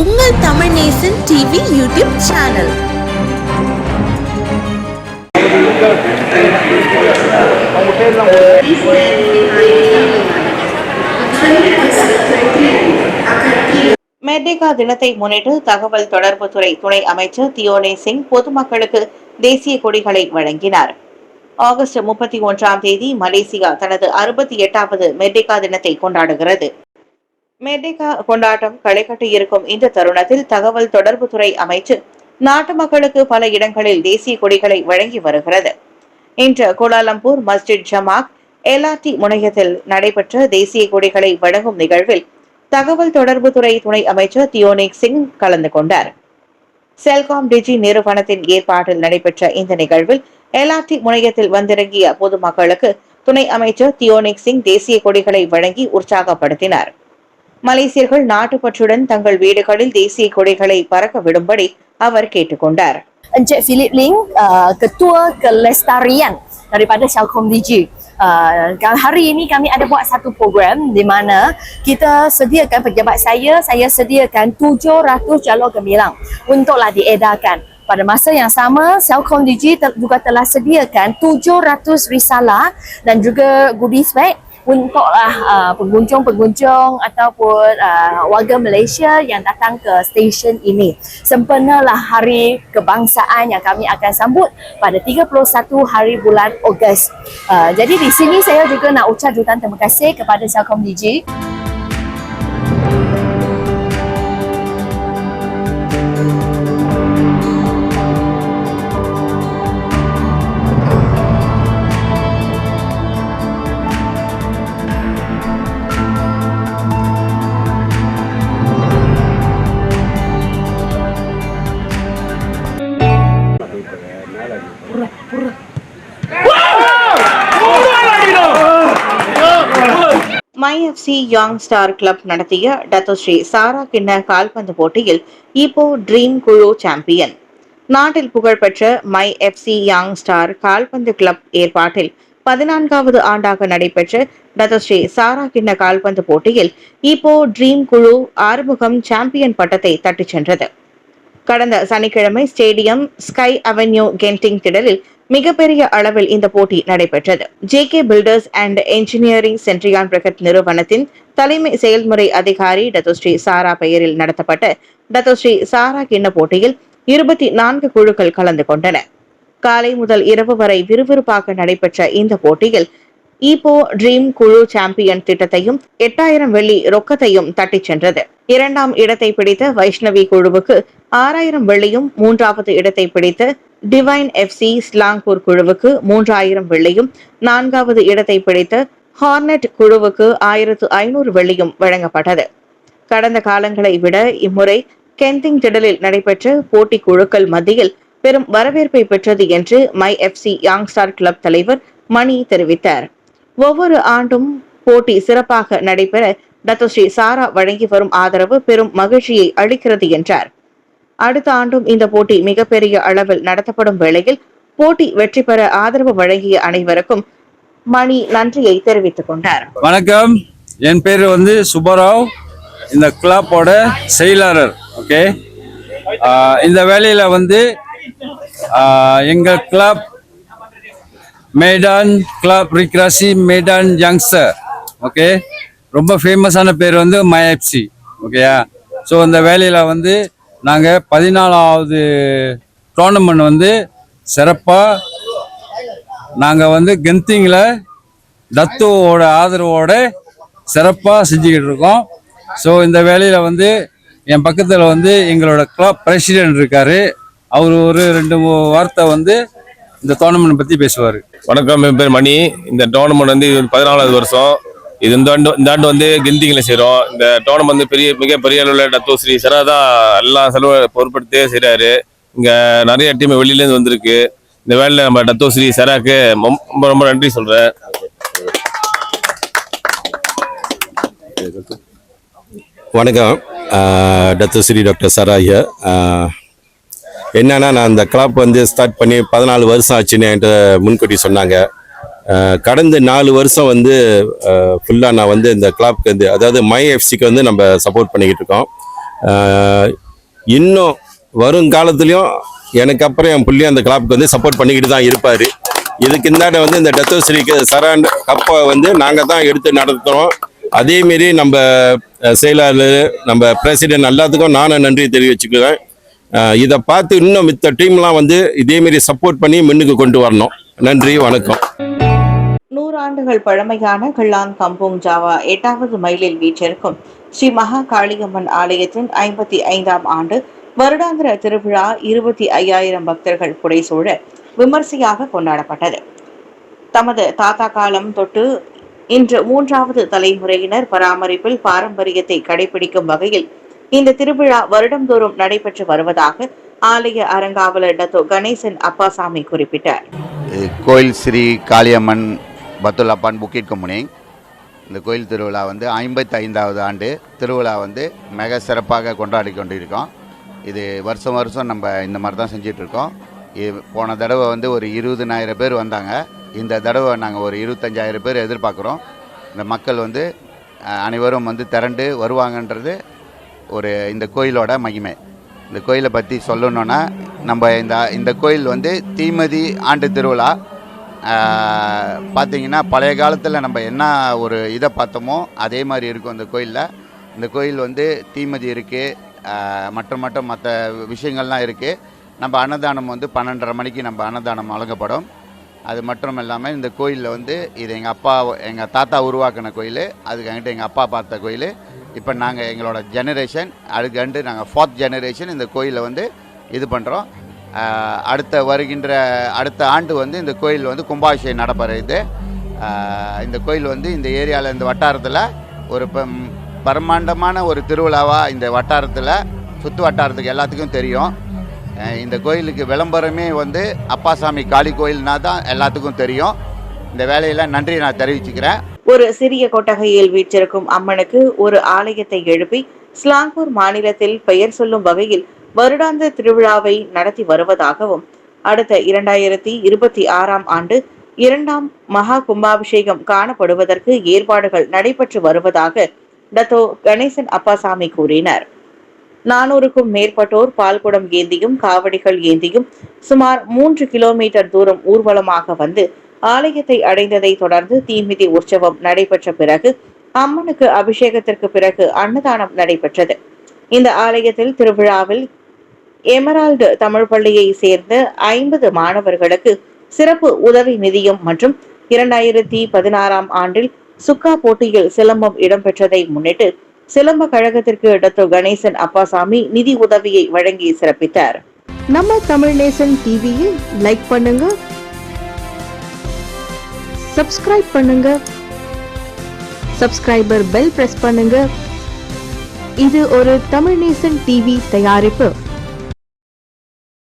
உங்கள் Tamil Nesan TV YouTube channel. Merdeka தினத்தை முன்னிட்டு தகவல் தொடர்புத்துறை துணை அமைச்சர் தியோனே சிங் பொதுமக்களுக்கு தேசிய கொடிகளை வழங்கினார். ஆகஸ்ட் முப்பத்தி ஒன்றாம் தேதி மலேசியா தனது அறுபத்தி எட்டாவது மெர்டேகா தினத்தை கொண்டாடுகிறது. மெர்டேகா கொண்டாட்டம் களை இருக்கும் இந்த தருணத்தில் தகவல் தொடர்புத்துறை அமைச்சு நாட்டு மக்களுக்கு பல இடங்களில் தேசிய கொடிகளை வழங்கி வருகிறது. இன்று கோலாலம்பூர் மஸ்ஜித் ஜமாக் எல்ஆர்டி முனையத்தில் நடைபெற்ற தேசிய கொடிகளை வழங்கும் நிகழ்வில் தகவல் தொடர்புத்துறை துணை அமைச்சர் தியோனிக் சிங் கலந்து கொண்டார். செல்காம் டிஜி நிறுவனத்தின் ஏற்பாட்டில் நடைபெற்ற இந்த நிகழ்வில் எல்ஆர்டி முனையத்தில் வந்திறங்கிய பொதுமக்களுக்கு துணை அமைச்சர் தியோனிக் சிங் தேசிய கொடிகளை வழங்கி உற்சாகப்படுத்தினார். மலேசியர்கள் நாட்டுப்பற்றுடன் தங்கள் வீடுகளில் தேசிய கொடிகளை பறக்க விடும்படி அவர் கேட்டுக்கொண்டார் Encik Philip Ling, uh, Ketua Kelestarian daripada Selcom DG. Uh, hari ini kami ada buat satu program di mana kita sediakan pejabat saya, saya sediakan 700 jalur gemilang untuklah diedarkan. Pada masa yang sama, Selcom DG te- juga telah sediakan 700 risalah dan juga goodies bag untuklah uh, pengunjung-pengunjung ataupun uh, warga Malaysia yang datang ke stesen ini. Sempurnalah hari kebangsaan yang kami akan sambut pada 31 hari bulan Ogos. Uh, jadi di sini saya juga nak ucap jutaan terima kasih kepada Selcom DG. FC Young Star club நடத்திய Datuk Seri சாரா கிண்ண கால்பந்து போட்டியில் இப்போ dream குழு champion நாட்டில் புகழ்பெற்ற my FC Yang star கால்பந்து club ஏற்பாட்டில் பதினான்காவது ஆண்டாக நடைபெற்ற டத்தோஸ்ரீ சாரா கிண்ண கால்பந்து போட்டியில் இப்போ ட்ரீம் குழு ஆறுமுகம் சாம்பியன் பட்டத்தை தட்டிச் சென்றது. கடந்த சனிக்கிழமை ஸ்டேடியம் ஸ்கை அவென்யூ கென்டிங் திடலில் மிகப்பெரிய அளவில் இந்த போட்டி நடைபெற்றது. J K builders and engineering Sendirian Berhad நிறுவனத்தின் தலைமை செயல்முறை அதிகாரி டத்தோஸ்ரீ சாரா பெயரில் நடத்தப்பட்ட டத்தோஸ்ரீ சாரா கிண்ண போட்டியில் இருபத்தி நான்கு குழுக்கள் கலந்து கொண்டன. காலை முதல் இரவு வரை விறுவிறுப்பாக நடைபெற்ற இந்த போட்டியில் ஈப்போ ட்ரீம் குழு சாம்பியன் திட்டத்தையும் எட்டாயிரம் வெள்ளி ரொக்கத்தையும் தட்டிச் சென்றது. இரண்டாம் இடத்தை பிடித்த வைஷ்ணவி குழுவுக்கு ஆறாயிரம் வெள்ளியும் மூன்றாவது இடத்தை பிடித்த டிவைன் எஃப்சி ஸ்லாங்பூர் குழுவுக்கு மூன்றாயிரம் வெள்ளியும் நான்காவது இடத்தை பிடித்த ஹார்னெட் குழுவுக்கு ஆயிரத்து ஐநூறு வெள்ளியும் வழங்கப்பட்டது. கடந்த காலங்களை விட இம்முறை கெந்திங் திடலில் நடைபெற்ற போட்டி குழுக்கள் மத்தியில் பெரும் வரவேற்பை பெற்றது என்று மை எஃப்சி யாங்ஸ்டார் கிளப் தலைவர் மணி தெரிவித்தார். ஒவ்வொரு ஆண்டும் போட்டி சிறப்பாக நடைபெற டத்தோஸ்ரீ சாரா வழங்கி வரும் ஆதரவு பெரும் மகிழ்ச்சியை அளிக்கிறது என்றார். அடுத்த ஆண்டும் இந்த போட்டி மிகப்பெரிய அளவில் நடத்தப்படும் வேளையில் போட்டி வெற்றி பெற ஆதரவு வழங்கிய அனைவருக்கும் மணி நன்றியை தெரிவித்துக் கொண்டார். வணக்கம். என் பேர் வந்து சுபராவ் இந்த கிளப்போட செயலாளர் ஓகே இந்த வேலையில் வந்து எங்கள் கிளப் மேடான் கிளப் ரிக்ராசி மேடான் யங்ஸ்டர் ஓகே ரொம்ப ஃபேமஸான பேர் வந்து மயப்சி ஓகேயா ஸோ இந்த வேலையில் வந்து நாங்கள் பதினாலாவது டோர்னமெண்ட் வந்து சிறப்பாக நாங்கள் வந்து கெந்திங்கில் தத்துவோட ஆதரவோட சிறப்பாக செஞ்சுக்கிட்டு இருக்கோம். ஸோ இந்த வேலையில் வந்து என் பக்கத்தில் வந்து எங்களோட கிளப் பிரசிடென்ட் இருக்கார். அவர் ஒரு ரெண்டு வார்த்தை வந்து இந்த டோர்னமெண்ட் பற்றி பேசுவார். வணக்கம் என் பேர் மணி. இந்த டோர்னமெண்ட் வந்து பதினாலாவது வருஷம். இது இந்த ஆண்டு இந்த ஆண்டு வந்து கெந்திங்கில் செய்கிறோம் இந்த டோர்னமெண்ட் வந்து பெரிய மிக பெரிய அளவில் டத்தோ ஸ்ரீ சரா தான் எல்லா செலவு பொருட்படுத்தே செய்கிறாரு இங்கே நிறைய டீம் வெளியிலேருந்து வந்திருக்கு. இந்த வேலையில் நம்ம டத்தோ ஸ்ரீ சராக்கு ரொம்ப ரொம்ப நன்றி சொல்கிறேன் வணக்கம். டாக்டர் ஸ்ரீ டாக்டர் சராய என்னன்னா நான் இந்த கிளப் வந்து ஸ்டார்ட் பண்ணி பதினாலு வருஷம் ஆச்சுன்னு என்கிட்ட முன்கூட்டி சொன்னாங்க. கடந்த நாலு வருஷம் வந்து ஃபுல்லாக நான் வந்து இந்த கிளப்க்கு வந்து அதாவது மை எஃப்சிக்கு வந்து நம்ம சப்போர்ட் பண்ணிக்கிட்டு இருக்கோம். இன்னும் வருங்காலத்துலேயும் எனக்கு அப்புறம் என் பிள்ளையும் அந்த கிளாப்க்கு வந்து சப்போர்ட் பண்ணிக்கிட்டு தான் இருப்பார். இதுக்கு இந்தாண்ட வந்து இந்த டத்தோஸ்ரீக்கு சராண்ட் கப்பை வந்து நாங்கள் தான் எடுத்து நடத்துகிறோம் அதேமாரி நம்ம செயலாளர் நம்ம பிரசிடென்ட் எல்லாத்துக்கும் நானும் நன்றி தெரிவிச்சுக்குவேன் இதை பார்த்து இன்னும் மித்த டீம்லாம் வந்து இதேமாரி சப்போர்ட் பண்ணி முன்னுக்கு கொண்டு வரணும். நன்றி வணக்கம். ஆண்டுகள் பழமையான கிள்ளான் கம்போங் ஜாவா எட்டாவது மைலில் வீற்றிருக்கும். ஸ்ரீ மகா காளியம்மன் ஆலயத்தின் ஐம்பத்தி ஐந்தாம் ஆண்டு வருடாந்திர திருவிழா இருபத்தி ஐயாயிரம் பக்தர்கள் புடைசூழ விமர்சையாக கொண்டாடப்பட்டது. தமது தாத்தா காலம் தொட்டு இன்று மூன்றாவது தலைமுறையினர் பராமரிப்பில் பாரம்பரியத்தை கடைபிடிக்கும் வகையில் இந்த திருவிழா வருடந்தோறும் நடைபெற்று வருவதாக ஆலய அறங்காவலர் டத்தோ கணேசன் அப்பாசாமி குறிப்பிட்டார். கோயில் Sri Kaliamman Batu Lapan Bukit company இந்த கோயில் திருவிழா வந்து ஐம்பத்தி ஐந்தாவது ஆண்டு திருவிழா வந்து மிக சிறப்பாக கொண்டாடி கொண்டிருக்கோம். இது வருஷம் வருஷம் நம்ம இந்த மாதிரி தான் செஞ்சிட்ருக்கோம் போன தடவை வந்து ஒரு இருபதுனாயிரம் பேர் வந்தாங்க. இந்த தடவை நாங்கள் ஒரு இருபத்தஞ்சாயிரம் பேர் எதிர்பார்க்குறோம். இந்த மக்கள் வந்து அனைவரும் வந்து திரண்டு வருவாங்கன்றது ஒரு இந்த கோயிலோட மகிமை. இந்த கோயிலை பற்றி சொல்லணுன்னா நம்ம இந்த இந்த கோயில் வந்து தீமதி ஆண்டு திருவிழா. பார்த்தீங்கன்னா பழைய காலத்தில் நம்ம என்ன ஒரு இதை பார்த்தோமோ அதே மாதிரி இருக்கும் அந்த கோயிலில். இந்த கோயில் வந்து தீமதி இருக்குது மற்ற மற்ற மற்ற விஷயங்கள்லாம் இருக்குது நம்ம அன்னதானம் வந்து பன்னெண்டரை மணிக்கு நம்ம அன்னதானம் வழங்கப்படும். அது மட்டும் இல்லாமல் இந்த கோயிலில் வந்து இது எங்கள் அப்பா எங்கள் தாத்தா உருவாக்கின கோயில் அதுக்காகிட்ட எங்கள் அப்பா பார்த்த கோயில். இப்போ நாங்கள் எங்களோட ஜெனரேஷன் அதுக்காண்டு நாங்கள் ஃபோர்த் ஜெனரேஷன் இந்த கோயிலை வந்து இது பண்ணுறோம் அடுத்த வருகின்ற அடுத்த ஆண்டு வந்து இந்த கோயில் வந்து கும்பாபிஷேகம் நடைபெறுது இந்த கோயில் வந்து இந்த ஏரியாவில் இந்த வட்டாரத்தில் ஒரு பம்- பிரம்மாண்டமான ஒரு திருவிழாவாக இந்த வட்டாரத்தில் சுற்று வட்டாரத்துக்கு எல்லாத்துக்கும் தெரியும். இந்த கோயிலுக்கு விளம்பரமே வந்து அப்பாசாமி காளி கோயில்னா தான் எல்லாத்துக்கும் தெரியும். இந்த வேலையில நன்றி நான் தெரிவிச்சுக்கிறேன். ஒரு சிறிய கொட்டகையில் வீற்றிருக்கும் அம்மனுக்கு ஒரு ஆலயத்தை எழுப்பி ஸ்லாங்கூர் மாநிலத்தில் பெயர் சொல்லும் வகையில் வருடாந்த திருவிழாவை நடத்தி வருவதாகவும் அடுத்த இரண்டாயிரத்தி இருபத்தி ஆறாம் ஆண்டு இரண்டாம் மகா கும்பாபிஷேகம் காணப்படுவதற்கு ஏற்பாடுகள் நடைபெற்று வருவதாக டத்தோ கணேசன் அப்பாசாமி கூறினார். நானூறுக்கும் மேற்பட்டோர் பால்குடம் ஏந்தியும் காவடிகள் ஏந்தியும் சுமார் மூன்று கிலோமீட்டர் தூரம் ஊர்வலமாக வந்து ஆலயத்தை அடைந்ததை தொடர்ந்து தீமிதி உற்சவம் நடைபெற்ற பிறகு அம்மனுக்கு அபிஷேகத்திற்கு பிறகு அன்னதானம் நடைபெற்றது. இந்த ஆலயத்தில் திருவிழாவில் எமரால்டு தமிழ் பள்ளியை சேர்ந்த ஐம்பது மாணவர்களுக்கு சிறப்பு உதவி நிதியம் மற்றும் இரண்டாயிரத்தி பதினாறாம் ஆண்டில் சுக்கா போட்டியில் சிலம்பம் இடம்பெற்றதை முன்னிட்டு சிலம்ப கழகத்திற்கு டாக்டர் கணேசன் அப்பாசாமி நிதி உதவியை வழங்கி சிறப்பித்தார். நம்ம தமிழ் நேசன் டிவியில் லைக் பண்ணுங்க சப்ஸ்கிரைப் பண்ணுங்க சப்ஸ்கிரைபர் பெல் பிரஸ் பண்ணுங்க. இது ஒரு தமிழ் நேசன் டிவி தயாரிப்பு.